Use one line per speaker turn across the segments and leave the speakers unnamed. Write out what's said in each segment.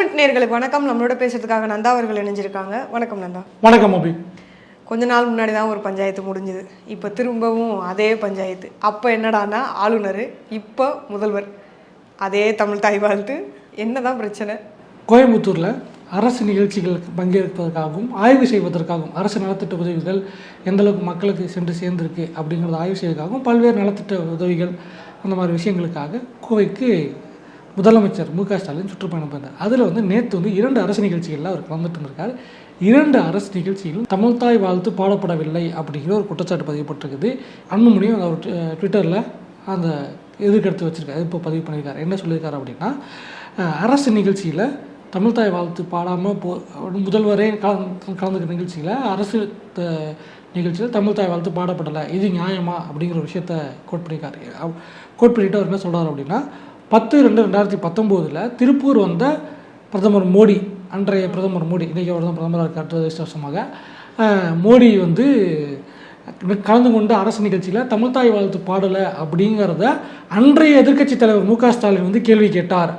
தமிழ் நேர்களுக்கு வணக்கம். நம்மளோட பேசுறதுக்காக நந்தா அவர்கள் இணைஞ்சிருக்காங்க. வணக்கம் நந்தா.
வணக்கம் அபி
கொஞ்ச நாள் முன்னாடி தான் ஒரு பஞ்சாயத்து முடிஞ்சுது. இப்போ திரும்பவும் அதே பஞ்சாயத்து. அப்போ என்னடான்னா ஆளுநர் இப்போ முதல்வர். அதே தமிழ் தாய் வாழ்த்து என்னதான் பிரச்சனை?
கோயம்புத்தூரில் அரசு நிகழ்ச்சிகளுக்கு பங்கேற்பதற்காகவும் ஆய்வு செய்வதற்காகவும் அரசு நலத்திட்ட உதவிகள் எந்த அளவுக்கு மக்களுக்கு சென்று சேர்ந்திருக்கு அப்படிங்கிறத ஆய்வு செய்வதற்காகவும் பல்வேறு நலத்திட்ட உதவிகள் அந்த மாதிரி விஷயங்களுக்காக கோவைக்கு முதலமைச்சர் மு க ஸ்டாலின் சுற்றுப்பயணம் போயிருந்தார். அதில் வந்து நேற்று வந்து இரண்டு அரசு நிகழ்ச்சிகளில் அவர் கலந்துட்டு இருந்திருக்கார் இரண்டு அரசு நிகழ்ச்சிகளும் தமிழ்தாய் வாழ்த்து பாடப்படவில்லை அப்படிங்கிற ஒரு குற்றச்சாட்டு பதியப்பட்டிருக்குது. அன்புமணியும் அவர் ட்விட்டரில் அந்த எதிர்கெடுத்து வச்சுருக்காரு. இப்போ பதிவு பண்ணியிருக்காரு. என்ன சொல்லியிருக்காரு அப்படின்னா அரசு நிகழ்ச்சியில் தமிழ்தாய் வாழ்த்து பாடாமல் போ முதல்வரே கலந்து கலந்துக்கிற நிகழ்ச்சியில் அரசு த- நிகழ்ச்சியில் தமிழ்தாய் வாழ்த்து பாடப்படலை. இது நியாயமா அப்படிங்கிற விஷயத்த கோட் பண்ணியிருக்காரு. அவ்- கோட் பண்ணிட்டு அவர் என்ன சொல்கிறார் அப்படின்னா பத்து ரெண்டு ரெண்டாயிரத்தி பத்தொம்போதில் திருப்பூர் வந்த பிரதமர் மோடி அன்றைய பிரதமர் மோடி இன்றைக்கி அவர் தான் பிரதமராக இருக்கார் அடுத்த வருஷ வருஷமாக மோடி வந்து கலந்து கொண்ட அரசு நிகழ்ச்சியில் தமிழ்தாய் வாழ்த்து பாடலை அப்படிங்கிறத அன்றைய எதிர்க்கட்சி தலைவர் மு க ஸ்டாலின் வந்து கேள்வி கேட்டார்.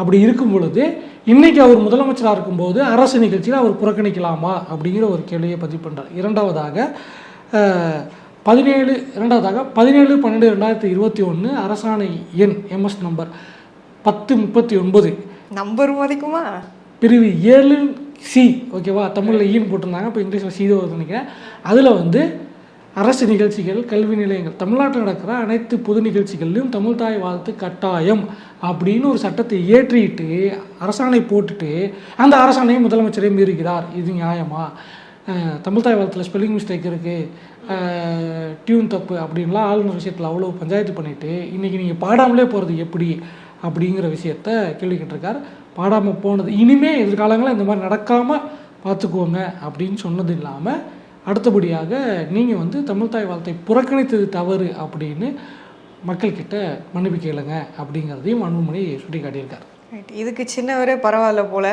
அப்படி இருக்கும் பொழுது இன்றைக்கி அவர் முதலமைச்சராக இருக்கும்போது அரசு நிகழ்ச்சியில் அவர் புறக்கணிக்கலாமா அப்படிங்கிற ஒரு கேள்வியை பதிவு பண்ணுறார் இரண்டாவதாக பதினேழு இரண்டாவதாக பதினேழு பன்னெண்டு ரெண்டாயிரத்தி இருபத்தி ஒன்று அரசாணை எண் எம்எஸ் நம்பர் பத்து முப்பத்தி ஒன்பது.
நம்பர் மதிக்குமா?
பிரிவு ஏழு சி ஓகேவா தமிழில் ஈன்னு போட்டிருந்தாங்க. இப்போ இங்கிலீஷில் சீதோ வருது நினைக்கிறேன். அதில் வந்து அரசு நிகழ்ச்சிகள் கல்வி நிலையங்கள் தமிழ்நாட்டில் நடக்கிற அனைத்து பொது நிகழ்ச்சிகள்லையும் தமிழ் தாய் வாழ்த்து கட்டாயம் அப்படின்னு ஒரு சட்டத்தை ஏற்றிட்டு அரசாணை போட்டுட்டு அந்த அரசாணையை முதலமைச்சரே மீறுகிறார். இது நியாயமா? தமிழ்தாய் தமிழ் ஸ்பெல்லிங் மிஸ்டேக் இருக்குது டியூன் தப்பு அப்படின்லாம் ஆளுநர் விஷயத்தில் அவ்வளோ பஞ்சாயத்து பண்ணிவிட்டு இன்றைக்கி நீங்கள் பாடாமலே போகிறது எப்படி அப்படிங்கிற விஷயத்த கேள்விக்கிட்டிருக்கார். பாடாமல் போனது இனிமே எதிர்காலங்களில் இந்த மாதிரி நடக்காமல் பார்த்துக்குவோங்க அப்படின்னு சொன்னது இல்லாமல் அடுத்தபடியாக நீங்கள் வந்து தமிழ்தாய் வாழ்த்தை புறக்கணித்தது தவறு அப்படின்னு மக்கள்கிட்ட மன்னிப்பு கேளுங்க அப்படிங்கிறதையும் அன்புமணி சுட்டி காட்டியிருக்கார்
இதுக்கு சின்னவரே பரவாயில்ல போல்.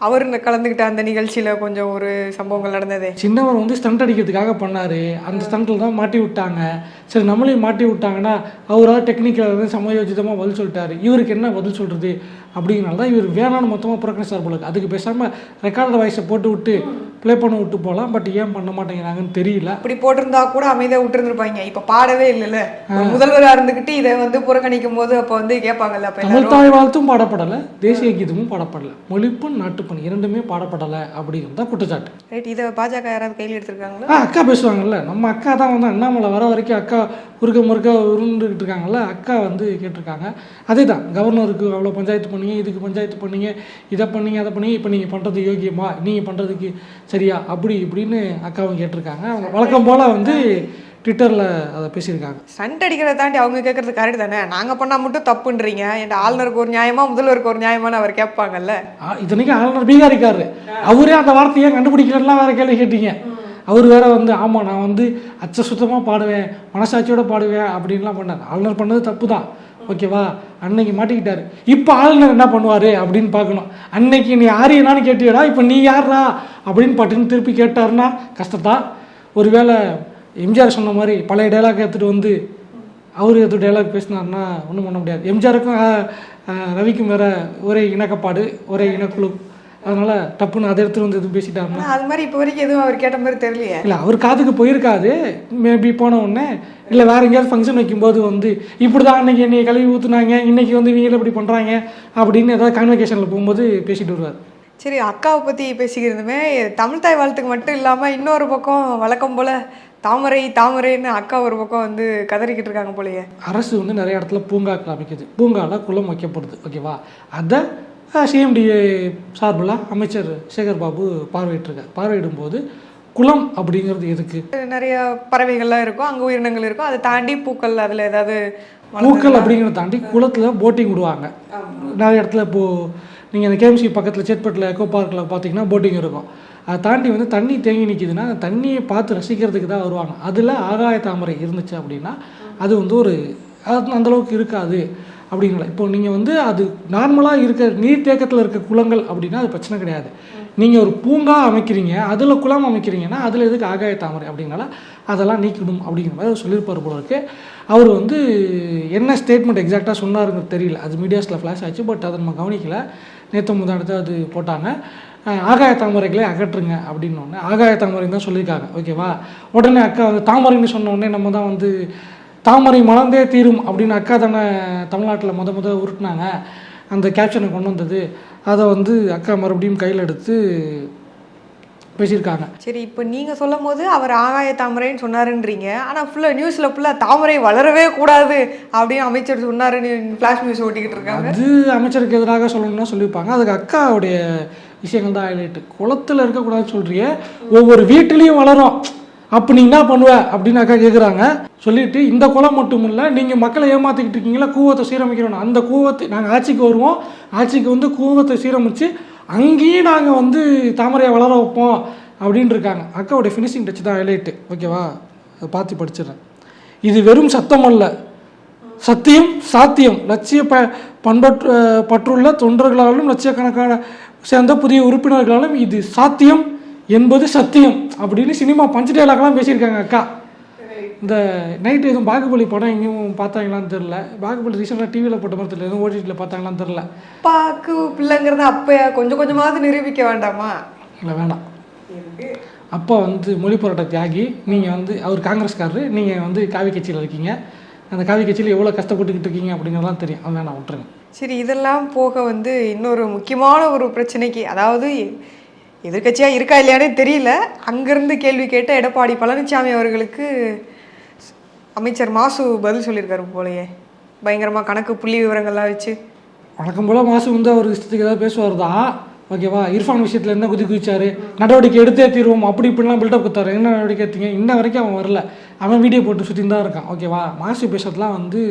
அவர் கலந்துக்கிட்ட அந்த நிகழ்ச்சியில் கொஞ்சம் ஒரு சம்பவங்கள் நடந்ததே?
சின்னவர் வந்து ஸ்டண்ட் அடிக்கிறதுக்காக பண்ணார். அந்த ஸ்டண்ட்டில் தான் மாட்டி விட்டாங்க. சரி நம்மளையும் மாட்டி விட்டாங்கன்னா அவராக டெக்னிக்கல் வந்து சமயோஜிதமாக பதில் சொல்லிட்டாரு. இவருக்கு என்ன பதில் சொல்கிறது அப்படிங்கிறனால தான் இவர் வேணான்னு மொத்தமாக புறக்கணிச்சார் போல. அதுக்கு பேசாமல் ரெக்கார்டர் வாய்ஸை போட்டு விட்டு ப்ளே பண்ண விட்டு போகலாம் பட் ஏன் பண்ண மாட்டேங்கிறாங்கன்னு தெரியல.
அப்படி போட்டிருந்தா கூட அமைதியாக விட்டுருந்துருப்பாங்க. இப்போ பாடவே இல்லைல்ல. ஒரு முதல்வரா இருந்துக்கிட்டு இதை வந்து புறக்கணிக்கும் போது அப்போ வந்து கேட்பாங்கல்ல அப்போ எல்லாரும்.
தமிழ்தாய் வாழ்த்தும் பாடப்படலை தேசிய கீதமும் பாடப்படலை. மொழிப்பு நாட்டுப்பணி இரண்டுமே பாடப்படலை அப்படிங்கிறது தான் குற்றச்சாட்டு.
ரைட் இதை பாஜக யாராவது கையில் எடுத்திருக்காங்களா?
ஆ அக்கா பேசுவாங்கல்ல. நம்ம அக்கா தான் வந்து அண்ணாமலை வர வரைக்கும் அக்கா குறுக்க முறுக்க உருண்டுகிட்டு இருக்காங்கல்ல? அக்கா வந்து கேட்டிருக்காங்க. அதே தான் கவர்னருக்கு அவ்வளோ பஞ்சாயத்து பண்ணீங்க இதுக்கு பஞ்சாயத்து பண்ணீங்க இதை பண்ணீங்க அதை பண்ணீங்க இப்போ நீங்கள் பண்ணுறது யோகியமா நீங்கள் பண்ணுறதுக்கு சரியா அப்படி இப்படின்னு அக்காவும் கேட்டிருக்காங்க. அவங்க வழக்கம் போல் வந்து ட்விட்டரில் அதை பேசியிருக்காங்க.
ஸ்டண்ட் அடிக்கிறத தாண்டி அவங்க கேட்கறது கரெக்ட் தானே? நாங்கள் பண்ணால் மட்டும் தப்புன்றீங்க. என் ஆளுநருக்கு ஒரு நியாயமா முதல்வருக்கு ஒரு நியாயமான்னு அவர் கேட்பாங்கல்ல?
இத்தனைக்கும் ஆளுநர் பீகாரிக்காரு அவரே அந்த வார்த்தையை கண்டுபிடிக்கலன்னா வேற கேள்வி கேட்டீங்க. அவர் வேற வந்து ஆமாம் நான் வந்து அச்ச சுத்தமாக பாடுவேன் மனசாட்சியோட பாடுவேன் அப்படின்லாம் பண்ணார். ஆளுநர் பண்ணது தப்பு தான் ஓகேவா? அன்னைக்கு மாட்டிக்கிட்டாரு. இப்போ ஆளுநர் என்ன பண்ணுவார் அப்படின்னு பார்க்கணும். அன்னைக்கு நீ ஆரியனான்னு கேட்டியடா இப்போ நீ யாரா அப்படின்னு பட்டுன்னு திருப்பி கேட்டார்னா கஷ்டத்தான் ஒருவேளை எம்ஜிஆர் சொன்ன மாதிரி பழைய டைலாக் எடுத்துகிட்டு வந்து அவர் எதுவும் டைலாக் பேசினார்னா ஒன்றும் பண்ண முடியாது. எம்ஜிஆருக்கும் ரவிக்கும் வேற ஒரே இணக்கப்பாடு ஒரே இனக்குழு அதனால டப்புன்னு அதை எடுத்துட்டு வந்து எதுவும் பேசிட்டாருன்னா?
அது மாதிரி இப்போ வரைக்கும் எதுவும் அவர் கேட்ட மாதிரி தெரியலையே.
இல்லை அவர் காதுக்கு போயிருக்காது. மேபி போன உடனே. இல்லை வேற எங்கேயாவது ஃபங்க்ஷன் வைக்கும்போது வந்து இப்படி தான் அன்னைக்கு என்னை கழுவி ஊற்றுனாங்க இன்னைக்கு வந்து இவங்களும் இப்படி பண்ணுறாங்க அப்படின்னு ஏதாவது கான்வெகேஷனில் போகும்போது பேசிட்டு வருவார்.
சரி அக்காவை பற்றி பேசிக்கிறதுமே தமிழ் தாய் வாழ்த்துக்கு மட்டும் இல்லாமல் இன்னொரு பக்கம் வழக்கம் போல் தாமரை தாமரைன்னு அக்கா ஒரு பக்கம் வந்து கதறிக்கிட்டு இருக்காங்க போலயே.
அரசு வந்து நிறைய இடத்துல பூங்காக்கள் அமைக்குது. பூங்காவில் குளம் வைக்கப்படுது ஓகேவா அதை சிஎம்டிஏ சார்பில் அமைச்சர் சேகர் பாபு பார்வையிட்டிருக்கார். பார்வையிடும்போது குளம் அப்படிங்கிறது எதுக்கு?
நிறைய பறவைகள்லாம் இருக்கும் அங்கே உயிரினங்கள் இருக்கும். அதை தாண்டி பூக்கள் அதில் ஏதாவது
பூக்கள் அப்படிங்கிறத தாண்டி குளத்தில் போட்டிங் விடுவாங்க. நிறைய இடத்துல இப்போது நீங்கள் அந்த கேஎம்சி பக்கத்தில் சேத்பட்டில் எக்கோ பார்க்கில் பார்த்தீங்கன்னா போட்டிங் இருக்கும். அதை தாண்டி வந்து தண்ணி தேங்கி நிற்கிதுன்னா அந்த தண்ணியை பார்த்து ரசிக்கிறதுக்கு தான் வருவாங்க. அதில் ஆகாய தாமரை இருந்துச்சு அப்படின்னா அது வந்து ஒரு அது அந்த அளவுக்கு இருக்காது. அப்படிங்களா இப்போ நீங்கள் வந்து அது நார்மலாக இருக்க நீர்த்தேக்கத்தில் இருக்க குளங்கள் அப்படின்னா அது பிரச்சனை கிடையாது. நீங்கள் ஒரு பூங்கா அமைக்கிறீங்க அதில் குளம் அமைக்கிறீங்கன்னா அதில் எதுக்கு ஆகாய தாமரை அப்படிங்கனால அதெல்லாம் நீக்கணும் அப்படிங்கிற மாதிரி அவர் சொல்லியிருப்பார் போல இருக்குது அவர் வந்து என்ன ஸ்டேட்மெண்ட் எக்ஸாக்டாக சொன்னாருங்கிறது தெரியல. அது மீடியாஸில் ஃப்ளாஷ் ஆச்சு பட் அதை நம்ம கவனிக்கல. நேற்று முந்தானத்தை அது போட்டாங்க. ஆகாய தாமரைகளை அகற்றுங்க அப்படின்னு ஒன்று ஆகாய தாமரை தான் சொல்லியிருக்காங்க. ஓகேவா? உடனே அக்கா தாமரைன்னு சொன்ன உடனே நம்ம தான் வந்து தாமரை மலர்ந்தே தீரும் அப்படின்னு அக்கா தானே தமிழ்நாட்டில் முத முத உருட்டினாங்க. அந்த கேப்ஷனை கொண்டு வந்தது. அதை வந்து அக்கா மறுபடியும் கையில் எடுத்து பேசியிருக்காங்க.
சரி இப்போ நீங்கள் சொல்லும் போது அவர் ஆகாய தாமரைன்னு சொன்னாருன்றீங்க. ஆனால் ஃபுல்லாக நியூஸில் ஃபுல்லாக தாமரை வளரவே கூடாது அப்படின்னு அமைச்சர் சொன்னாருன்னு ஃப்ளாஷ் நியூஸ் ஓட்டிக்கிட்டு இருக்காங்க.
அது அமைச்சருக்கு எதிராக சொல்லணும்னா சொல்லியிருப்பாங்க. அதுக்கு அக்காவுடைய விஷயங்கள் தான் ஹைலைட்டு குளத்தில் இருக்கக்கூடாதுன்னு சொல்றியே ஒவ்வொரு வீட்டிலையும் வளரும். அப்போ நீ என்ன பண்ணுவ அப்படின்னு அக்கா கேட்குறாங்க சொல்லிட்டு இந்த குளம் மட்டும் இல்லை நீங்கள் மக்களை ஏமாற்றிக்கிட்டு இருக்கீங்களா? கூவத்தை சீரமைக்கிறோம் அந்த கூவத்தை நாங்கள் ஆட்சிக்கு வருவோம். ஆட்சிக்கு வந்து கூவத்தை சீரமைச்சு அங்கேயும் நாங்கள் வந்து தாமரையை வளர வைப்போம் அப்படின்னு இருக்காங்க அக்காவுடைய ஃபினிஷிங் டச் தான் ஹைலைட்டு ஓகேவா அதை பார்த்து படிச்சிடுறேன். இது வெறும் சத்தம் அல்ல. சத்தியம் சாத்தியம். லட்சிய ப பண்பற்று பற்றுள்ள தொண்டர்களாலும் லட்சக்கணக்கான சேர்ந்த புதிய உறுப்பினர்களாலும் இது சாத்தியம் என்பது சத்தியம் அப்படின்னு சினிமா பஞ்ச டைலாக்லாம் பேசியிருக்காங்க அக்கா. இந்த நைட்டு எதுவும் பாகுபலி படம் எங்கேயும் பார்த்தாங்களான்னு தெரில. பாகுபலி ரீசெண்டாக டிவியில் போட்ட மாதிரி தெரியல. எதுவும் ஓடிடியில் பார்த்தாங்களான்னு தெரில.
அப்பாக்கு பிள்ளைங்கிறத அப்பயா கொஞ்சம் கொஞ்சமாவது நிரூபிக்க வேண்டாமா?
இல்லை வேணாம். அப்பா வந்து மொழி போராட்ட தியாகி நீங்கள் வந்து அவர் காங்கிரஸ்காரரு நீங்கள் வந்து காவி கட்சியில் இருக்கீங்க. அந்த காவி கட்சியில் எவ்வளோ கஷ்டப்பட்டுக்கிட்டு இருக்கீங்க அப்படிங்கிறதெல்லாம் தெரியும். அது வேணாம் விட்டுருங்க.
சரி இதெல்லாம் போக வந்து இன்னொரு முக்கியமான ஒரு பிரச்சனைக்கு அதாவது எதிர்க்கட்சியாக இருக்கா இல்லையானே தெரியல. அங்கேருந்து கேள்வி கேட்ட எடப்பாடி பழனிசாமி அவர்களுக்கு அமைச்சர் மாசு பதில் சொல்லியிருக்காரு போலயே. பயங்கரமாக கணக்கு புள்ளி விவரங்கள்லாம் வச்சு.
வழக்கம் போல் மாசு வந்து அவர் இஷ்டத்துக்கு ஏதாவது பேசுவார் தான். ஓகேவா? இர்ஃபான் விஷயத்தில் என்ன குதி குதிச்சாரு? நடவடிக்கை எடுத்தே தீர்வோம். அப்படி இப்படிலாம் பில்டப் கொடுத்தாரு. என்ன நடவடிக்கை எடுத்தீங்க? இன்ன வரைக்கும் அவன் வரல. அவன் வீடியோ போட்டு சுற்றி தான் இருக்கான். ஓகேவா? மாசு பேசுறதுலாம் வந்து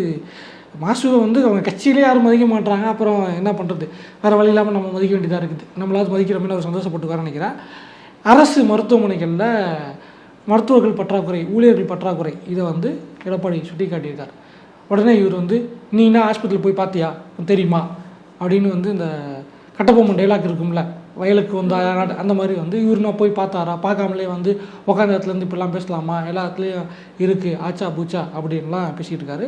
மாசுவை வந்து அவங்க கட்சியிலே யாரும் மதிக்க மாட்டாங்க அப்புறம் என்ன பண்ணுறது வேறு வழி இல்லாமல் நம்ம மதிக்க வேண்டியதாக இருக்குது. நம்மளாவது மதிக்கிறோம்னு அவர் சந்தோஷப்பட்டுக்கார நினைக்கிறேன். அரசு மருத்துவமனைகளில் மருத்துவர்கள் பற்றாக்குறை ஊழியர்கள் பற்றாக்குறை. இதை வந்து எடப்பாடி சுட்டி காட்டியிருக்கார் உடனே இவர் வந்து நீ என்ன ஆஸ்பத்திரியில் போய் பார்த்தியா? தெரியுமா? அப்படின்னு வந்து இந்த கட்டபொம்மன் டைலாக் இருக்கும்ல வயலுக்கு வந்து அந்த மாதிரி வந்து இவர் நான் போய் பார்த்தாரா? பார்க்காமலே வந்து உட்காந்த இடத்துலேருந்து இப்படிலாம் பேசலாமா? எல்லா இடத்துலையும் இருக்குது ஆச்சா பூச்சா அப்படின்லாம் பேசிகிட்டு இருக்காரு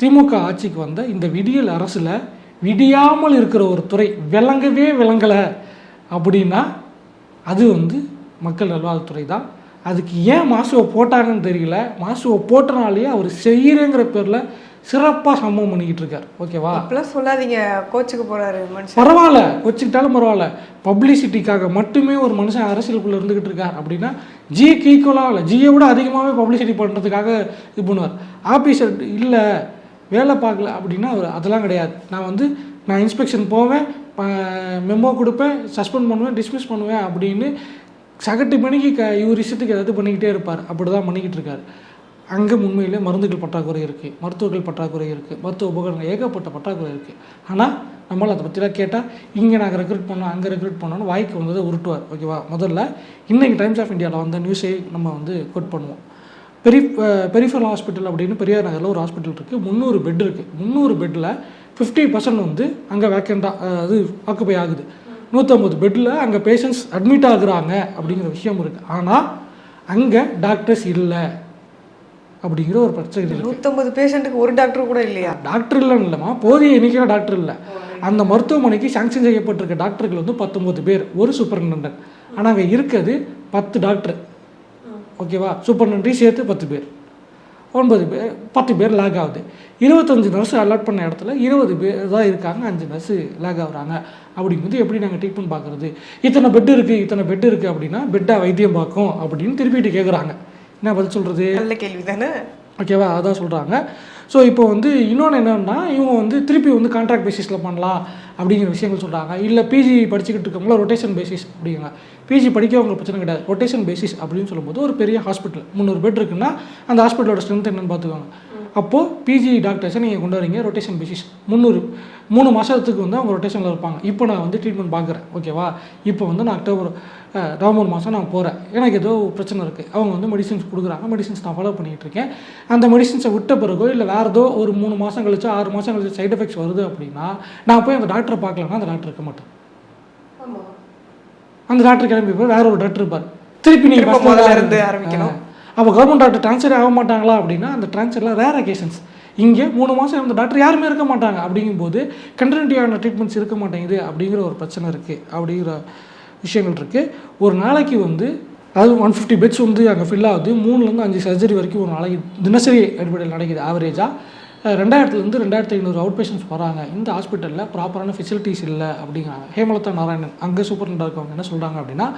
திமுக ஆட்சிக்கு வந்த இந்த விடியல் அரசில் விடியாமல் இருக்கிற ஒரு துறை விளங்கவே விளங்கலை அப்படின்னா அது வந்து மக்கள் நல்வாழ்வுத்துறை தான் அதுக்கு ஏன் மாசுவை போட்டாங்கன்னு தெரியல. மாசுவை போட்டனாலேயே அவர் செய்கிறேங்கிற பேரில் சிறப்பாக சம்பவம் பண்ணிக்கிட்டு இருக்கார். ஓகேவா
அப்பெல்லாம் சொல்லாதீங்க. கோச்சுக்கு போறாரு மனுஷன்.
பரவாயில்ல. கொச்சிக்கிட்டாலும் பரவாயில்ல. பப்ளிசிட்டிக்காக மட்டுமே ஒரு மனுஷன் அரசியலுக்குள்ளே இருந்துக்கிட்டு இருக்கார் அப்படின்னா ஜிக்கு ஈக்குவலாக இல்லை ஜியை விட அதிகமாகவே பப்ளிசிட்டி பண்ணுறதுக்காக இது பண்ணுவார். ஆஃபீஸர் இல்லை வேலை பார்க்கல அப்படின்னா அவர் அதெல்லாம் கிடையாது. நான் வந்து நான் இன்ஸ்பெக்ஷன் போவேன் மெமோ கொடுப்பேன் சஸ்பெண்ட் பண்ணுவேன் டிஸ்மிஸ் பண்ணுவேன் அப்படின்னு சகட்டு மணிக்கு க இவர் இஷ்டத்துக்கு ஏதாவது பண்ணிக்கிட்டே இருப்பார். அப்படி தான் பண்ணிக்கிட்டு இருக்காரு அங்கே உண்மையிலே மருந்துகள் பற்றாக்குறை இருக்குது மருத்துவர்கள் பற்றாக்குறை இருக்குது மருத்துவ உபகரணங்கள் ஏகப்பட்ட பற்றாக்குறை இருக்குது ஆனால் நம்மளால் அதை பற்றிலாம் கேட்டால் இங்கே நாங்கள் ரெக்ரூட் பண்ணோம் அங்கே ரெக்ரூட் பண்ணோன்னு வாய்க்கு வந்ததை உருட்டுவார். ஓகேவா? முதல்ல இன்றைக்கு டைம்ஸ் ஆஃப் இந்தியாவில் வந்த நியூஸை நம்ம வந்து கோட் பண்ணுவோம். பெரி பெரிஃபரல் ஹாஸ்பிட்டல் அப்படின்னு பெரியார் நகரில் ஒரு ஹாஸ்பிட்டல் இருக்குது முந்நூறு பெட் இருக்குது முந்நூறு பெட்டில் ஃபிஃப்டி பர்சன்ட் வந்து அங்கே வேக்கண்டாக அது ஆக்குப்பை ஆகுது. நூற்றம்பது பெட்டில் அங்கே பேஷண்ட்ஸ் அட்மிட் ஆகுறாங்க அப்படிங்கிற விஷயம் இருக்குது ஆனால் அங்கே டாக்டர்ஸ் இல்லை அப்படிங்கிற ஒரு பிரச்சனை இருக்குது
நூற்றம்பது பேஷண்ட்டுக்கு ஒரு டாக்டர் கூட இல்லையா?
டாக்டர் இல்லைன்னு இல்லைம்மா. போதிய எண்ணிக்கையில் டாக்டர் இல்லை. அந்த மருத்துவமனைக்கு சாங்ஷன் செய்யப்பட்டிருக்க டாக்டர்கள் வந்து பத்தொம்பது பேர் ஒரு சூப்பரிண்டென்டன்ட் ஆனால் அங்கே இருக்கிறது பத்து டாக்டர் ஓகேவா சூப்பரிண்டென்ட்டையும் சேர்த்து பத்து பேர். ஒன்பது பேர் பத்து பேர் லேக் ஆகுது. இருபத்தஞ்சு நர்ஸ் அலாட் பண்ண இடத்துல இருபது பேர் தான் இருக்காங்க அஞ்சு நர்ஸு லேக் ஆகுறாங்க. அப்படிங்கும்போது எப்படி நாங்கள் ட்ரீட்மெண்ட் பார்க்குறது இத்தனை பெட் இருக்குது இத்தனை பெட் இருக்குது அப்படின்னா பெட்டாக வைத்தியம் பார்க்கும் அப்படின்னு திருப்பிட்டு கேட்குறாங்க என்ன பதில் சொல்கிறது
நல்ல கேள்வி தானே
ஓகேவா? அதான் சொல்கிறாங்க ஸோ இப்போ வந்து இன்னொன்று என்னென்னா இவங்க வந்து திருப்பி வந்து கான்ட்ராக்ட் பேசிஸில் பண்ணலாம் அப்படிங்கிற விஷயங்கள் சொல்கிறாங்க இல்லை பிஜி படிச்சுக்கிட்டு இருக்கவங்கள ரொட்டேஷன் பேசிஸ் அப்படிங்க. பிஜி படிக்கிறவங்க பிரச்சனை கிடையாது. ரொட்டேஷன் பேசிஸ் அப்படின்னு சொல்லும்போது ஒரு பெரிய ஹாஸ்பிட்டல் முந்நூறு பெட் இருக்குன்னா அந்த ஹாஸ்பிட்டலோட ஸ்ட்ரென்த் என்னென்னு பார்த்துக்கோங்க. அப்போது பிஜி டாக்டர்ஸை நீங்கள் கொண்டு வரீங்க ரொட்டேஷன் பேசிஸ் முந்நூறு. மூணு மாதத்துக்கு வந்து அவங்க ரொட்டேஷனில் இருப்பாங்க. இப்போ நான் வந்து ட்ரீட்மெண்ட் பார்க்குறேன். ஓகேவா இப்போ வந்து நான் அக்டோபர் நவம்பர் மாதம் நான் போகிறேன் எனக்கு ஏதோ பிரச்சனை இருக்குது அவங்க வந்து மெடிசின்ஸ் கொடுக்குறாங்க. மெடிசின்ஸ் நான் ஃபாலோ பண்ணிகிட்டு இருக்கேன். அந்த மெடிசின்ஸை விட்ட பிறகோ இல்லை வேறு ஏதோ ஒரு மூணு மாதம் கழிச்சு ஆறு மாதம் கழிச்சு சைடு எஃபெக்ட்ஸ் வருது அப்படின்னா நான் போய் அந்த டாக்டரை பார்க்கலன்னா அந்த டாக்டர் இருக்க மாட்டேன். அந்த டாக்டர் கிளம்பி போய் வேற ஒரு டாக்டர் இருப்பார். திருப்பி நீங்கள்
திரும்ப முதல்ல இருந்து ஆரம்பிக்கணும்.
அப்போ கவர்மெண்ட் டாக்டர் ட்ரான்ஸ்ஃபர் ஆக மாட்டாங்களா அப்படின்னா அந்த ட்ரான்ஸ்ஃபரில் ரேர் அகேஷன்ஸ் இங்கே மூணு மாதம் இருந்த டாக்டர் யாருமே இருக்க மாட்டாங்க. அப்படிங்கும்போது கண்டினியூட்டியான ட்ரீட்மெண்ட்ஸ் இருக்க மாட்டேங்குது அப்படிங்கிற ஒரு பிரச்சனை இருக்குது அப்படிங்கிற விஷயங்கள் இருக்குது ஒரு நாளைக்கு வந்து அதாவது ஒன் ஃபிஃப்டி பெட்ஸ் வந்து அங்கே ஃபில் ஆகுது. மூணுலேருந்து அஞ்சு சர்ஜரி வரைக்கும் ஒரு நாளைக்கு தினசரி அடிப்படையில் நடக்குது ஆவரேஜாக ரெண்டாயிரத்துலேருந்து ரெண்டாயிரத்து ஐநூறு அவுட் பேஷண்ட்ஸ் வராங்க. இந்த ஹாஸ்பிட்டலில் ப்ராப்பரான ஃபெசிலிட்டிஸ் இல்லை அப்படிங்கிறாங்க. ஹேமலதா நாராயணன் அங்கே சூப்பர் இருக்கவங்க என்ன சொல்கிறாங்க அப்படின்னா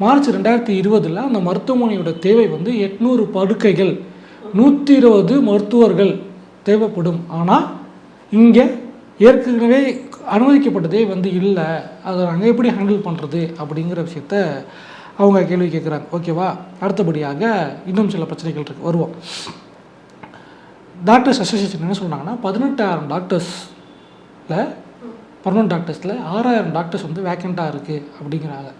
மார்ச் ரெண்டாயிரத்தி இருபதில் அந்த மருத்துவமனையோட தேவை வந்து எட்நூறு படுக்கைகள் நூற்றி இருபது மருத்துவர்கள் தேவைப்படும். ஆனால் இங்கே ஏற்கனவே அனுமதிக்கப்பட்டதே வந்து இல்லை. அதை நாங்கள் எப்படி ஹேண்டில் பண்ணுறது அப்படிங்கிற விஷயத்த அவங்க கேள்வி கேட்குறாங்க ஓகேவா அடுத்தபடியாக இன்னும் சில பிரச்சனைகள் இருக்குது வருவோம். டாக்டர்ஸ் அசோசியேஷன் என்ன சொல்கிறாங்கன்னா பதினெட்டாயிரம் டாக்டர்ஸில் பர்மனன்ட் டாக்டர்ஸில் ஆறாயிரம் டாக்டர்ஸ் வந்து வேக்கண்ட்டாக இருக்குது அப்படிங்கிறாங்க.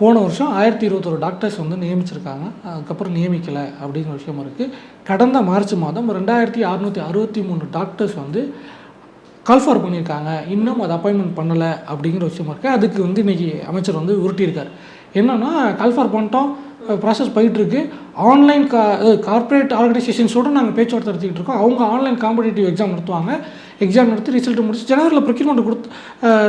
போன வருஷம் ஆயிரத்தி இருபத்தொரு டாக்டர்ஸ் வந்து நியமிச்சிருக்காங்க. அதுக்கப்புறம் நியமிக்கலை அப்படிங்கிற விஷயம் இருக்குது கடந்த மார்ச் மாதம் ரெண்டாயிரத்தி அறநூற்றி அறுபத்தி மூணு டாக்டர்ஸ் வந்து கால்ஃபார் பண்ணியிருக்காங்க. இன்னும் அது அப்பாயின்மெண்ட் பண்ணலை அப்படிங்கிற விஷயம் இருக்குது அதுக்கு வந்து இன்றைக்கி அமைச்சர் வந்து உருட்டியிருக்கார். என்னென்னா கால்ஃபார் பண்ணிட்டோம். ப்ராசஸ் போயிட்டுருக்கு. ஆன்லைன் கா கார்ப்பரேட் ஆர்கனைசேஷன்ஸோடு நாங்கள் பேச்சுவார்த்தை நடத்திக்கிட்டு இருக்கோம். அவங்க ஆன்லைன் காம்படிட்டிவ் எக்ஸாம் நடத்துவாங்க. எக்ஸாம் நடத்தி ரிசல்ட் முடிச்சு ஜனவரியில் ப்ரொக்யூர்மெண்ட் கொடுத்து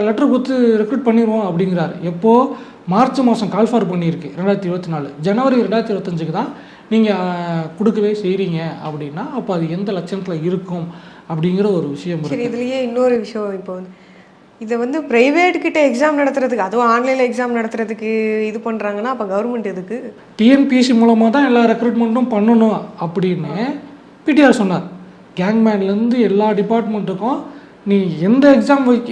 லெட்டர் கொடுத்து ரெக்ரூட் பண்ணிடுவோம் அப்படிங்கிறார். எப்போது மார்ச் மாதம் கால்ஃபார் பண்ணியிருக்கு ரெண்டாயிரத்தி இருபத்தி நாலு. ஜனவரி ரெண்டாயிரத்தி இருபத்தஞ்சுக்கு தான் நீங்கள் கொடுக்கவே செய்கிறீங்க அப்படின்னா அப்போ அது எந்த லட்சணத்தில் இருக்கும் அப்படிங்கிற ஒரு விஷயம்
சரி இதுலயே இன்னொரு விஷயம் இப்போ வந்து இதை வந்து பிரைவேட் கிட்ட எக்ஸாம் நடத்துறதுக்கு அதுவும் ஆன்லைனில் எக்ஸாம் நடத்துறதுக்கு இது பண்ணுறாங்கன்னா அப்போ கவர்மெண்ட் எதுக்கு?
டிஎன்பிஎஸ்சி மூலமாக தான் எல்லா ரெக்ரூட்மெண்ட்டும் பண்ணணும் அப்படின்னு பிடிஆர் சொன்னார். கேங்மேன்லேருந்து எல்லா டிபார்ட்மெண்ட்டுக்கும் நீ எந்த எக்ஸாம் வைக்க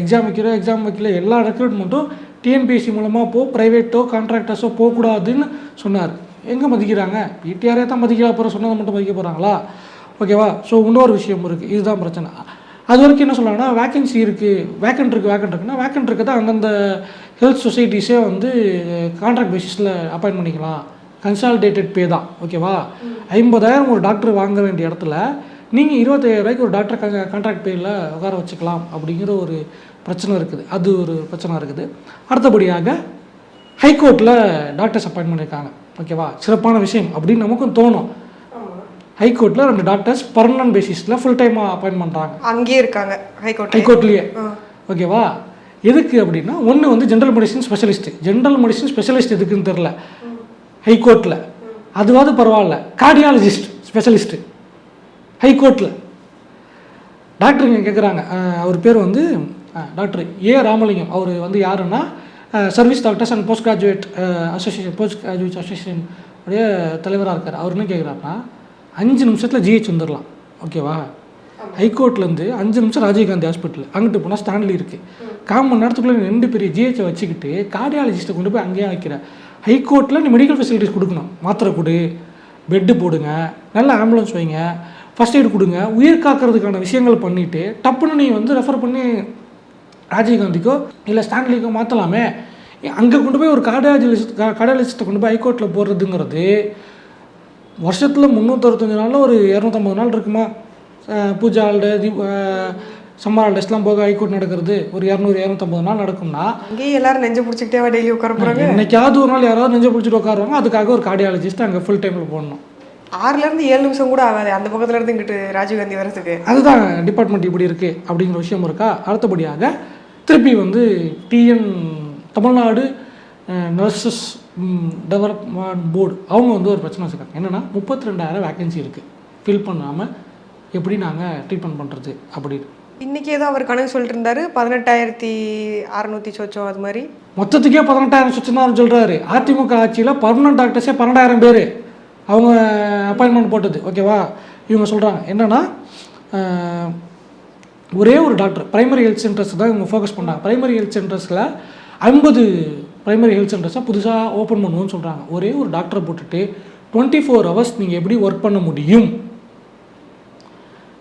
எக்ஸாம் வைக்கிற எக்ஸாம் வைக்கல எல்லா ரெக்ரூட்மெண்ட்டும் டிஎன்பிஎஸ்சி மூலமாக போ ப்ரைவேட்டோ கான்ட்ராக்டர்ஸோ போகக்கூடாதுன்னு சொன்னார். எங்கே மதிக்கிறாங்க? பிடிஆரே தான் மதிக்க அப்புறம் சொன்னதை மட்டும் மதிக்க போகிறாங்களா ஓகேவா ஸோ இன்னொரு விஷயம் இருக்குது இதுதான் பிரச்சனை. அது வரைக்கும் என்ன சொல்லலாம்னா வேக்கன்சி இருக்குது வேக்கன்ட் இருக்குது வேக்கன்ட் இருக்குன்னா வேக்கன்ட் இருக்கிறத அந்தந்த ஹெல்த் சொசைட்டிஸே வந்து கான்ட்ராக்ட் பேசிஸில் அப்பாயின் பண்ணிக்கலாம். கன்சால்டேட்டட் பே தான். ஓகேவா ஐம்பதாயிரம் ஒரு டாக்டர் வாங்க வேண்டிய இடத்துல நீங்கள் இருபத்தாயிரம் ரூபாய்க்கு ஒரு டாக்டர் கான்ட்ராக்ட் பேயில் உட்கார வச்சுக்கலாம் அப்படிங்கிற ஒரு பிரச்சனை இருக்குது. அது ஒரு பிரச்சனை இருக்குது. அடுத்தபடியாக ஹைகோர்ட்டில் டாக்டர்ஸ் அப்பாயின்ட் பண்ணியிருக்காங்க ஓகேவா சிறப்பான விஷயம் அப்படின்னு நமக்கும் தோணும். ஹைகோர்ட்டில் ரெண்டு டாக்டர்ஸ் பர்மனன்ட் பேசிஸில் ஃபுல் டைமாக அப்பாயின்ட் பண்ணுறாங்க
அங்கேயே இருக்காங்க ஹைகோர்ட்
ஹைகோர்ட்லேயே ஓகேவா எதுக்கு அப்படின்னா ஒன்று வந்து general medicine specialist general medicine specialist எதுக்குன்னு தெரில ஹைகோர்ட்டில் அதுவாவது பரவாயில்ல. கார்டியாலஜிஸ்ட் ஸ்பெஷலிஸ்ட்டு ஹைகோர்ட்டில் டாக்டருங்க கேட்குறாங்க அவர் பேர் வந்து டாக்டர் ஏ ராமலிங்கம். அவர் வந்து யாருன்னா service doctors and post graduate association post graduate association உடைய தலைவராக இருக்கார். அவர் என்ன கேட்குறாருன்னா அஞ்சு நிமிஷத்தில் ஜிஹெச் வந்துடலாம் ஓகேவா ஹைகோர்ட்லேருந்து அஞ்சு நிமிஷம் ராஜீவ்காந்தி ஹாஸ்பிட்டல். அங்கிட்டு போனால் ஸ்டான்லி இருக்குது கால் மணி நேரத்துக்குள்ளே ரெண்டு பெரிய ஜிஹெச்சை வச்சுக்கிட்டு கார்டியாலஜிஸ்ட்டை கொண்டு போய் அங்கேயே வைக்கிற. ஹைகோர்ட்டில் நீ மெடிக்கல் ஃபெசிலிட்டிஸ் கொடுக்கணும். மாத்திரை கொடு பெட்டு போடுங்க நல்ல ஆம்புலன்ஸ் வைங்க ஃபஸ்ட் எய்ட் கொடுங்க உயிர் காக்கிறதுக்கான விஷயங்கள் பண்ணிவிட்டு டப்புன்னு நீ வந்து ரெஃபர் பண்ணி ராஜீவ்காந்திக்கோ இல்லை ஸ்டான்லிக்கோ மாற்றலாமே அங்கே கொண்டு போய் ஒரு கார்டியாலஜிஸ்ட் கார்டியாலஜிஸ்ட்டை கொண்டு போய் ஹைகோர்ட்டில் போடுறதுங்கிறது வருஷத்தில் முந்நூற்றறுபத்தஞ்சு நாளில் ஒரு இரநூத்தம்பது நாள் இருக்குமா? பூஜா ஹால்டே தீப் சம்மர் ஹாலிடேஸ்லாம் போக ஹைகோர்ட் நடக்கிறது. ஒரு இரநூறு இரநூத்தம்பது நாள் நடக்கும்னா
அங்கேயே எல்லாரும் நெஞ்சு பிடிச்சிக்கிட்டே டெய்லி உட்கார போகிறாங்க
என்னைக்காவது ஒரு நாள் யாராவது நெஞ்ச பிடிச்சிட்டு உட்காருவாங்க. அதுக்காக ஒரு கார்டியாலஜிஸ்ட் அங்கே ஃபுல் டைமில் போடணும்.
ஆறுல இருந்து ஏழு நிமிஷம் கூட ஆகாது. அந்த பக்கத்துல இருந்து இங்கிட்டு ராஜீவ்காந்தி வரதுக்கு
அதுதான் டிபார்ட்மெண்ட் இப்படி இருக்குது அப்படிங்கிற விஷயம் இருக்கா? அடுத்தபடியாக திருப்பி வந்து TN Tamil Nadu nurses development board அவங்க வந்து ஒரு பிரச்சனை வச்சுருக்காங்க. என்னென்னா முப்பத்தி ரெண்டாயிரம் வேகன்சி இருக்குது ஃபில் பண்ணாமல் எப்படி நாங்கள் ட்ரீட்மெண்ட் பண்ணுறது அப்படின்னு.
இன்னைக்கு ஏதோ அவர் கணக்கு சொல்லிட்டு இருந்தாரு பதினெட்டாயிரத்தி அறநூத்தி சொச்சம் அது மாதிரி.
மொத்தத்துக்கே பதினெட்டாயிரம் சுத்தம் சொல்கிறாரு அதிமுக ஆட்சியில் பர்மனன்ட் டாக்டர்ஸே பன்னெண்டாயிரம் பேர். அவங்க அப்பாயின்மெண்ட் போட்டது. ஓகேவா இவங்க சொல்கிறாங்க என்னென்னா ஒரே ஒரு டாக்டர் பிரைமரி ஹெல்த் சென்டர்ஸ் தான் இவங்க ஃபோக்கஸ் பண்ணாங்க பிரைமரி ஹெல்த் சென்டர்ஸில் ஐம்பது பிரைமரி ஹெல்த் சென்டர்ஸை புதுசாக ஓப்பன் பண்ணுவோம்னு சொல்கிறாங்க ஒரே ஒரு டாக்டரை போட்டுட்டு டுவெண்ட்டி ஃபோர் ஹவர்ஸ் நீங்கள் எப்படி ஒர்க் பண்ண முடியும்?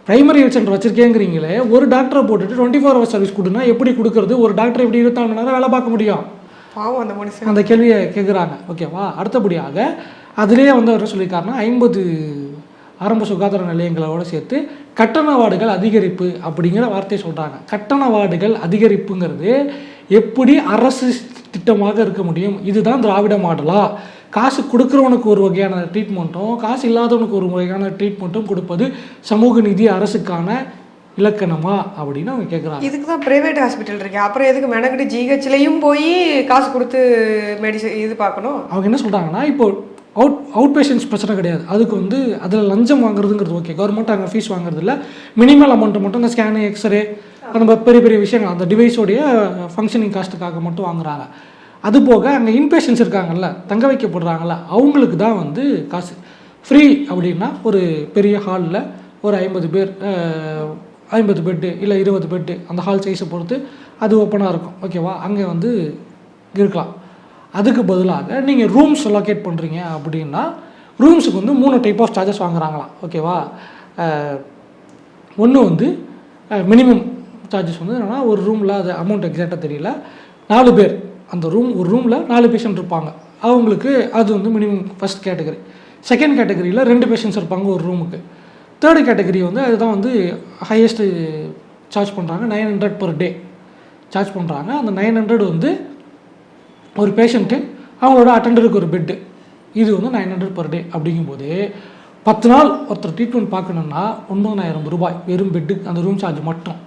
பிரைமரி ஹெல்த் சென்டர் வச்சிருக்கேங்கிறீங்களே ஒரு டாக்டரை போட்டுட்டு டுவெண்ட்டி ஃபோர் ஹவர்ஸ் சர்வீஸ் கொடுனா எப்படி கொடுக்கறது? ஒரு டாக்டர் எப்படி இருபத்தாலு மணி நேரம் வேலை பார்க்க முடியும்.
பாவம் அந்த மனுஷன்.
அந்த கேள்வியை கேட்குறாங்க ஓகேவா அடுத்தபடியாக அதிலேயே வந்து அவர் சொல்லியிருக்காருன்னா ஐம்பது ஆரம்ப சுகாதார நிலையங்களோட சேர்த்து கட்டண வார்டுகள் அதிகரிப்பு அப்படிங்கிற வார்த்தையை சொல்கிறாங்க கட்டண வார்டுகள் அதிகரிப்புங்கிறது எப்படி அரசு திட்டமாக இருக்க முடியும்? இதுதான் திராவிட மாடலா? காசு கொடுக்குறவனுக்கு ஒரு வகையான ட்ரீட்மெண்ட்டும் காசு இல்லாதவனுக்கு ஒரு வகையான ட்ரீட்மெண்ட்டும் கொடுப்பது சமூக நீதி அரசுக்கான இலக்கணமா அப்படின்னு அவங்க கேட்குறாங்க
இதுக்கு தான் பிரைவேட் ஹாஸ்பிட்டல் இருக்கு அப்புறம் எதுக்கு மெனக்கிட்டு ஜிஹெச்லையும் போய் காசு கொடுத்து மெடிசன் இது பார்க்கணும்?
அவங்க என்ன சொல்கிறாங்கன்னா இப்போ அவுட் அவுட் பேஷண்ட்ஸ் பிரச்சனை கிடையாது. அதுக்கு வந்து அதில் லஞ்சம் வாங்குறதுங்கிறது ஓகே கவர்மெண்ட் அங்கே ஃபீஸ் வாங்குறது இல்லை மினிமல் அமௌண்ட்டு மட்டும் இந்த ஸ்கேனு எக்ஸ்ரே அந்த பெரிய பெரிய விஷயங்கள். அந்த டிவைஸோடைய ஃபங்க்ஷனிங் காஸ்ட்டுக்காக மட்டும் வாங்குறாங்க. அது போக அங்கே இன்பேஷன்ஸ் இருக்காங்கல்ல தங்க வைக்கப்படுறாங்கல்ல அவங்களுக்கு தான் வந்து காசு. ஃப்ரீ அப்படின்னா ஒரு பெரிய ஹாலில் ஒரு ஐம்பது பேர் uh, ஐம்பது பெட்டு இல்லை இருபது பெட்டு அந்த ஹால் சைஸை பொறுத்து அது ஓப்பனாக இருக்கும். ஓகேவா அங்கே வந்து இருக்கலாம். அதுக்கு பதிலாக நீங்கள் ரூம்ஸ் லொக்கேட் பண்ணுறீங்க அப்படின்னா ரூம்ஸுக்கு வந்து மூணு டைப் ஆஃப் சார்ஜஸ் வாங்குறாங்களாம். ஓகேவா ஒன்று வந்து மினிமம் சார்ஜஸ் வந்து என்னென்னா ஒரு ரூமில் அது அமௌண்ட் எக்ஸாக்டாக தெரியல. நாலு பேர். அந்த ரூம் ஒரு ரூமில் நாலு பேஷண்ட் இருப்பாங்க. அவங்களுக்கு அது வந்து மினிமம் ஃபஸ்ட் கேட்டகரி செகண்ட் கேட்டகரியில் ரெண்டு பேஷண்ட்ஸ் இருப்பாங்க ஒரு ரூமுக்கு தேர்டு கேட்டகரி வந்து அதுதான் வந்து ஹையஸ்ட்டு சார்ஜ் பண்ணுறாங்க nine hundred per day charge பண்ணுறாங்க அந்த நைன் ஹண்ட்ரட் வந்து ஒரு பேஷண்ட்டு அவங்களோட அட்டண்டருக்கு ஒரு பெட்டு இது வந்து நைன் ஹண்ட்ரட் பர் டே அப்படிங்கும்போது பத்து நாள் ஒருத்தர் ட்ரீட்மெண்ட் பார்க்கணுன்னா ஒன்பதாயிரம் ரூபாய் வெறும் பெட்டு அந்த ரூம் சார்ஜ் மட்டும்.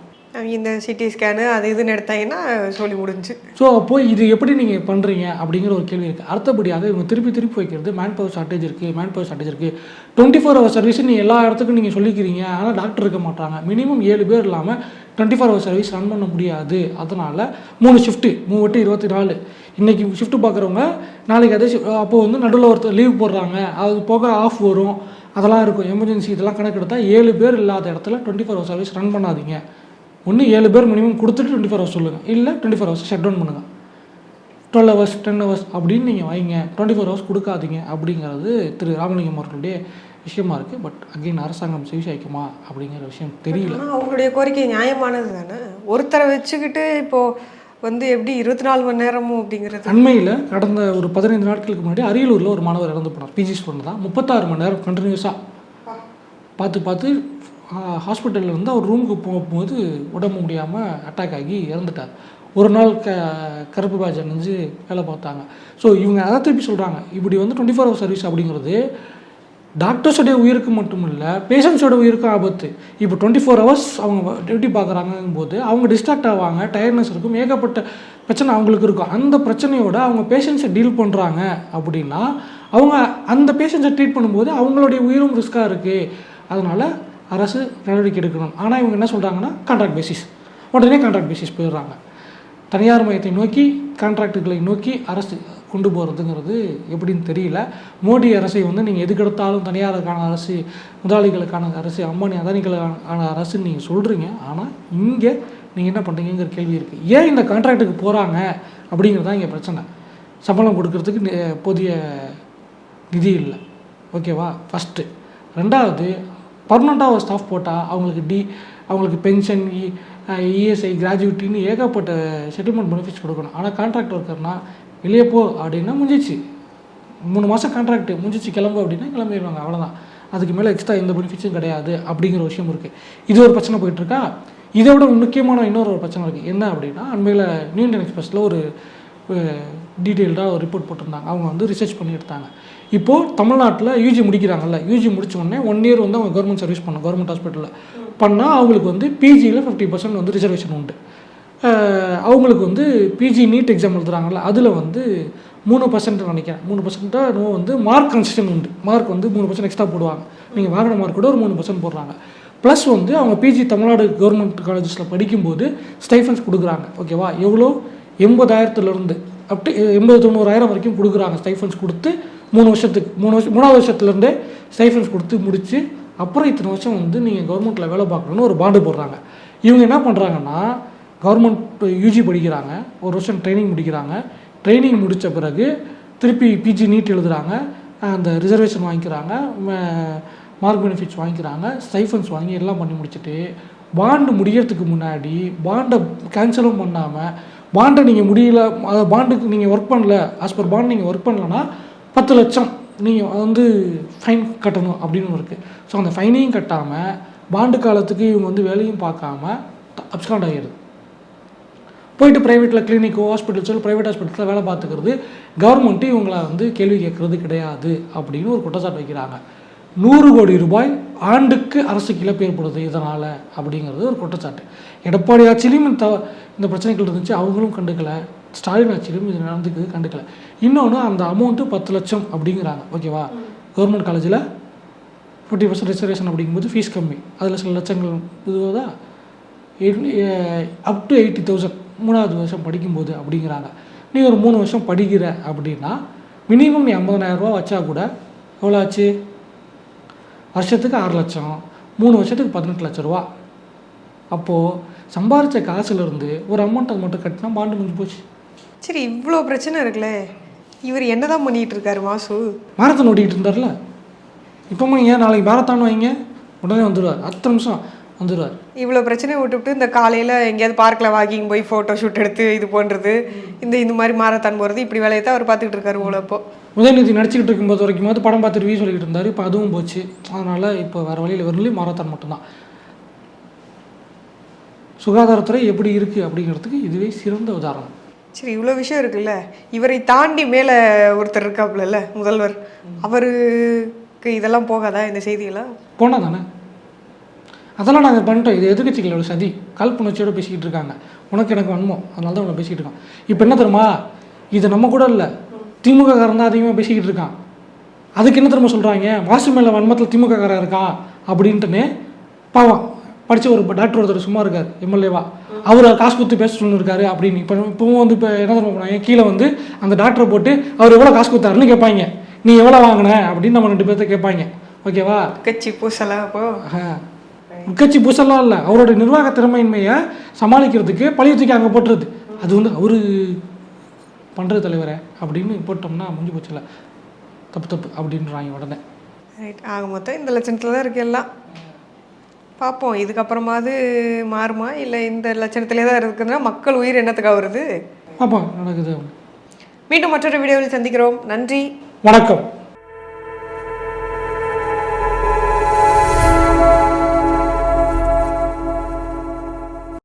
இந்த சிடி ஸ்கேனு அது இதுன்னு எடுத்தாங்கன்னா சொல்லி முடிஞ்சு
ஸோ அப்போ இது எப்படி நீங்கள் பண்ணுறீங்க அப்படிங்கிற ஒரு கேள்வி இருக்குது அடுத்தபடியாக இவங்க திருப்பி திருப்பி வைக்கிறது மேன் பவர் ஷார்ட்டேஜ் இருக்குது மேன் பவர் ஷார்ட்டேஜ் இருக்குது டுவெண்ட்டி ஃபோர் ஹவர் சர்வீஸ் நீங்கள் எல்லா இடத்துக்கும் நீங்கள் சொல்லிக்கிறீங்க. ஆனால் டாக்டர் இருக்க மாட்டாங்க. மினிமம் ஏழு பேர் இல்லாமல் twenty four hour service run பண்ண முடியாது. அதனால் மூணு ஷிஃப்ட்டு மூவட்டு இருபத்தி நாலு. இன்றைக்கி ஷிஃப்ட் பார்க்குறவங்க நாளைக்கு அதே shift- அப்போ வந்து நடுவில் ஒருத்தர் லீவ் போடுறாங்க. அது போக ஆஃப் வரும். அதெல்லாம் இருக்கும். எமர்ஜென்சி இதெல்லாம் கணக்கெடுத்தால் ஏழு பேர் இல்லாத இடத்துல twenty four hour service run பண்ணாதீங்க. ஒன்று ஏழு பேர் மினிமம் கொடுத்துட்டு டுவெண்ட்டி ஃபோர் ஹவர்ஸ் சொல்லுங்கள் இல்லை twenty four hours shut down பண்ணுங்கள் டுவெல் ஹவர்ஸ் டென் ஹவர்ஸ் அப்படின்னு நீங்கள் வைங்க. டுவெண்ட்டி ஃபோர் ஹவர்ஸ் கொடுக்காதீங்க அப்படிங்கிறது திரு ராமலிங்கம் அவர்களுடைய விஷயமா இருக்குது பட் அகைன் அரசாங்கம் செவிசாய்க்குமா அப்படிங்கிற விஷயம் தெரியல.
அவங்களுடைய கோரிக்கை நியாயமானது தானே ஒருத்தரை வச்சுக்கிட்டு இப்போது வந்து எப்படி இருபத்தி நாலு மணி நேரமும் அப்படிங்கிறது?
அண்மையில் கடந்த ஒரு பதினைந்து நாட்களுக்கு முன்னாடி அரியலூரில் ஒரு மாணவர் இறந்து போனார். பிஜி ஸ்டூடெண்ட் தான். முப்பத்தாறு மணி நேரம் கண்டினியூஸாக பார்த்து பார்த்து ஹாஸ்பிட்டலில் வந்து அவர் ரூமுக்கு போகும்போது உடம்பு முடியாமல் அட்டாக் ஆகி இறந்துட்டார். ஒரு நாள் க கருப்பு பேட்ச் அணிஞ்சு வேலை பார்த்தாங்க. ஸோ இவங்க அதை திருப்பி சொல்கிறாங்க இப்படி வந்து டுவெண்ட்டி ஃபோர் ஹவர் சர்வீஸ் அப்படிங்கிறது டாக்டர்ஸோடைய உயிருக்கு மட்டும் இல்லை பேஷண்ட்ஸோட உயிருக்கும் ஆபத்து. இப்போ டுவெண்ட்டி ஃபோர் ஹவர்ஸ் அவங்க டியூட்டி பார்க்குறாங்கும் போது அவங்க டிஸ்ட்ராக்ட் ஆவாங்க டயர்ட்னஸ் இருக்கும் ஏகப்பட்ட பிரச்சனை அவங்களுக்கு இருக்கும். அந்த பிரச்சனையோட அவங்க பேஷண்ட்ஸை டீல் பண்ணுறாங்க அப்படின்னா அவங்க அந்த பேஷண்ட்ஸை ட்ரீட் பண்ணும்போது அவங்களுடைய உயிரும் ரிஸ்க்காக இருக்குது அதனால் அரசு நடவடிக்கை எடுக்கணும். ஆனால் இவங்க என்ன சொல்கிறாங்கன்னா கான்ட்ராக்ட் பேசிஸ் உடனே கான்ட்ராக்ட் பேசிஸ் போயிடுறாங்க. தனியார் மையத்தை நோக்கி கான்ட்ராக்டுகளை நோக்கி அரசு கொண்டு போகிறதுங்கிறது எப்படின்னு தெரியல. மோடி அரசை வந்து நீங்கள் எதுக்கெடுத்தாலும் தனியாருக்கான அரசு முதலாளிகளுக்கான அரசு அம்பானி அதானிகளுக்கான அரசுன்னு நீங்கள் சொல்கிறீங்க ஆனால் இங்கே நீங்கள் என்ன பண்ணுறீங்கிற கேள்வி இருக்குது ஏன் இந்த கான்ட்ராக்டுக்கு போகிறாங்க அப்படிங்கிறது தான் இங்கே பிரச்சனை. சம்பளம் கொடுக்கறதுக்கு போதிய நிதி இல்லை. ஓகேவா ஃபஸ்ட்டு ரெண்டாவது பர்மனெண்ட்டாக ஒரு ஸ்டாஃப் போட்டால் அவங்களுக்கு டி அவங்களுக்கு பென்ஷன் இஎஸ்ஐ கிராஜுவிட்டின்னு ஏகப்பட்ட செட்டில்மெண்ட் பெனிஃபிட்ஸ் கொடுக்கணும். ஆனால் கான்ட்ராக்ட் ஒர்க்கர்னா வெளியே போ அப்படின்னா முடிஞ்சிச்சு. மூணு மாதம் கான்ட்ராக்ட் முடிஞ்சிச்சு கிளம்பு அப்படின்னா கிளம்பிடுவாங்க அவ்வளோதான் அதுக்கு மேலே எக்ஸ்ட்ரா எந்த பெனிஃபிட்ஸும் கிடையாது அப்படிங்கிற விஷயம் இருக்குது இது ஒரு பிரச்சனை போயிட்டுருக்கா? இதை விட முக்கியமான இன்னொரு ஒரு பிரச்சனை இருக்குது என்ன அப்படின்னா அண்மையில் நியூ இந்தியன் எக்ஸ்பிரஸில் ஒரு டீட்டெயில்டாக ஒரு ரிப்போர்ட் போட்டிருந்தாங்க. அவங்க வந்து ரிசர்ச் பண்ணி எடுத்தாங்க. இப்போது தமிழ்நாட்டில் யூஜி முடிக்கிறாங்கல்ல. யூஜி முடிச்ச உடனே ஒன் இயர் வந்து அவங்க கவர்மெண்ட் சர்வீஸ் பண்ணணும் கவர்மெண்ட் ஹாஸ்பிட்டலில் பண்ணால் அவங்களுக்கு வந்து பிஜியில் ஃபிஃப்டி பர்சன்ட் வந்து ரிசர்வேஷன் உண்டு. அவங்களுக்கு வந்து பிஜி நீட் எக்ஸாம் எழுதுறாங்கல்ல அதில் வந்து மூணு பர்சன்ட் நினைக்கிறேன். மூணு பர்சன்ட்டாக இன்னும் வந்து மார்க் கன்செஷன் உண்டு. மார்க் வந்து மூணு பர்சன்ட் எக்ஸ்ட்ரா போடுவாங்க. நீங்கள் வாங்கின மார்க் கூட ஒரு மூணு பர்சன்ட் போடுறாங்க. ப்ளஸ் வந்து அவங்க பிஜி தமிழ்நாடு கவர்மெண்ட் காலேஜஸில் படிக்கும்போது ஸ்டைஃபன்ஸ் கொடுக்குறாங்க. ஓகேவா எவ்வளோ? எண்பதாயிரத்துலேருந்து அப்படி எண்பது தொண்ணூறாயிரம் வரைக்கும் கொடுக்குறாங்க ஸ்டைஃபன்ஸ் கொடுத்து மூணு வருஷத்துக்கு மூணு வருஷம் மூணாவது வருஷத்துலேருந்தே ஸ்டைஃபன்ஸ் கொடுத்து முடித்து அப்புறம் இத்தனை வருஷம் வந்து நீங்கள் கவர்மெண்ட்டில் வேலை பார்க்கணுன்னு ஒரு பாண்டு போடுறாங்க. இவங்க என்ன பண்ணுறாங்கன்னா கவர்மெண்ட் யூஜி படிக்கிறாங்க. ஒரு வருஷம் ட்ரைனிங் முடிக்கிறாங்க. ட்ரைனிங் முடித்த பிறகு திருப்பி பிஜி நீட் எழுதுகிறாங்க அந்த ரிசர்வேஷன் வாங்கிக்கிறாங்க. மார்க் பெனிஃபிட்ஸ் வாங்கிக்கிறாங்க. ஸ்டைஃபன்ஸ் வாங்கி எல்லாம் பண்ணி முடிச்சுட்டு பாண்டு முடியறதுக்கு முன்னாடி பாண்டை கேன்சலும் பண்ணாமல் பாண்டை நீங்கள் முடியல அதை பாண்டுக்கு நீங்கள் ஒர்க் பண்ணல ஆஸ் பர் பாண்ட் நீங்கள் ஒர்க் பண்ணலன்னா பத்து லட்சம் நீங்கள் வந்து ஃபைன் கட்டணும் அப்படின்னு இருக்குது ஸோ அந்த ஃபைனையும் கட்டாமல் பாண்டு காலத்துக்கு இவங்க வந்து வேலையும் பார்க்காம அப்ஸ்காண்ட் ஆகிடுது போயிட்டு ப்ரைவேட்டில் கிளினிக்கோ ஹாஸ்பிட்டல்ஸோ ப்ரைவேட் ஹாஸ்பிட்டல்ஸில் வேலை பார்த்துக்கிறது கவர்மெண்ட்டு இவங்கள வந்து கேள்வி கேட்குறது கிடையாது அப்படின்னு ஒரு குற்றச்சாட்டு வைக்கிறாங்க. நூறு கோடி ரூபாய் ஆண்டுக்கு அரசுக்கு இழப்பு ஏற்படுது இதனால் அப்படிங்கிறது ஒரு குற்றச்சாட்டு. எடப்பாடி ஆட்சியிலையும் இந்த இந்த பிரச்சனைகள் இருந்துச்சு அவங்களும் கண்டுக்கல. ஸ்டாலின் ஆட்சியிலும் இது நடந்துக்குது கண்டுக்கல. இன்னொன்று அந்த அமௌண்ட்டு பத்து லட்சம் அப்படிங்கிறாங்க. ஓகேவா கவர்மெண்ட் காலேஜில் ஃபிஃப்டி பர்சன்ட் ரிசர்வேஷன் அப்படிங்கும்போது ஃபீஸ் கம்மி. அதில் சில லட்சங்கள் இதுவாக அப் டு எயிட்டி தௌசண்ட் மூணாவது வருஷம் படிக்கும்போது அப்படிங்கிறாங்க. நீ ஒரு மூணு வருஷம் படிக்கிற அப்படின்னா மினிமம் நீ 50000 ரூபா வச்சா கூட எவ்வளோ ஆச்சு? வருஷத்துக்கு ஆறு லட்சம் மூணு வருஷத்துக்கு பதினெட்டு லட்ச ரூபா. அப்போது சம்பாரித்த காசுலேருந்து ஒரு அமௌண்ட் அது மட்டும் கட்டினா பாண்டு முடிஞ்சு போச்சு.
சரி இவ்வளோ பிரச்சனை இருக்குல்ல. இவர் என்னதான் பண்ணிட்டு இருக்காரு மாசு
மாரத்தான் ஓட்டிகிட்டு இருந்தார்ல இப்போமா ஏன் நாளைக்கு மாரத்தான் வைங்க? உடனே வந்துடுவார் அத்தனை நிமிஷம். வந்துடுவார்
இவ்வளோ பிரச்சனையை விட்டுவிட்டு இந்த காலையில் எங்கேயாவது பார்க்கில் வாக்கிங் போய் ஃபோட்டோ ஷூட் எடுத்து இது பண்ணுறது இந்த இந்த மாதிரி மாரத்தான் போகிறது இப்படி வேலையை தான் அவர் பார்த்துக்கிட்டு இருக்காரு இப்போ.
உதயநிதி நடிச்சுக்கிட்டு இருக்கும்போது வரைக்கும் போது படம் பார்த்து ரிவ்யூ சொல்லிக்கிட்டு இருந்தார். இப்போ அதுவும் போச்சு. அதனால் இப்போ வேறு வழியில் வரலையும் மாரத்தான் மட்டும்தான். சுகாதாரத்துறை எப்படி இருக்குது அப்படிங்கிறதுக்கு இதுவே சிறந்த உதாரணம்.
சரி இவ்வளோ விஷயம் இருக்குல்ல. இவரை தாண்டி மேலே ஒருத்தர் இருக்காப்புலல்ல முதல்வர். அவருக்கு இதெல்லாம் போகாதா இந்த செய்தியெல்லாம்?
போனால் தானே அதெல்லாம் நாங்கள் பண்ணிட்டோம். இது எதிர்கட்சிகளோட சதி. காழ்ப்புணர்ச்சியோட பேசிக்கிட்டு இருக்காங்க. உனக்கு எனக்கு வன்மம். அதனால தான் உன்னை பேசிக்கிட்டு இருக்கான் இப்போ என்ன தெரியுமா? இது நம்ம கூட இல்லை. திமுக காரன் தான் அதிகமாக பேசிக்கிட்டு இருக்கான். அதுக்கு என்ன தெரியுமா சொல்கிறாங்க வாசு மேலே வன்மத்தில் திமுக காரன் இருக்கான் அப்படின்ட்டுன்னு பாவம். படித்த ஒரு டாக்டர் ஒருத்தர் சும்மா இருக்கார் எம்எல்ஏவா. அவர் காசு கொடுத்து பேச சொல்லிருக்காரு அப்படின்னு. இப்போ இப்போவும் வந்து இப்போ என்ன தெரியுமா பண்ணாங்க கீழே வந்து அந்த டாக்டரை போட்டு அவர் எவ்வளோ காசு கொடுத்தாருன்னு கேட்பாங்க. நீ எவ்வளோ வாங்கின? அப்படின்னு நம்ம ரெண்டு பேர்த்த கேட்பாங்க. ஓகேவா?
கட்சி பூசலாம் அப்போ?
உட்கட்சி பூசெல்லாம் இல்லை. அவரோட நிர்வாக திறமையின்மையை சமாளிக்கிறதுக்கு பழைய தூக்கி அங்கே போட்டுறது அது வந்து அவரு பண்ணுறது தலைவரே அப்படின்னு போட்டோம்னா முடிஞ்சு போச்சுல தப்பு தப்பு அப்படின்றாங்க உடனே.
ரைட் ஆக மொத்தம் இந்த லட்சணத்தில் தான் இருக்கு எல்லாம். பார்ப்போம் இதுக்கப்புறமாவது மாறுமா? இல்லை இந்த லட்சணத்திலே தான் இருக்குதுன்னா மக்கள் உயிர் என்னத்துக்காக வருது?
பாப்பா நடக்குது.
மீண்டும் மற்றொரு வீடியோவில் சந்திக்கிறோம். நன்றி.
வணக்கம்.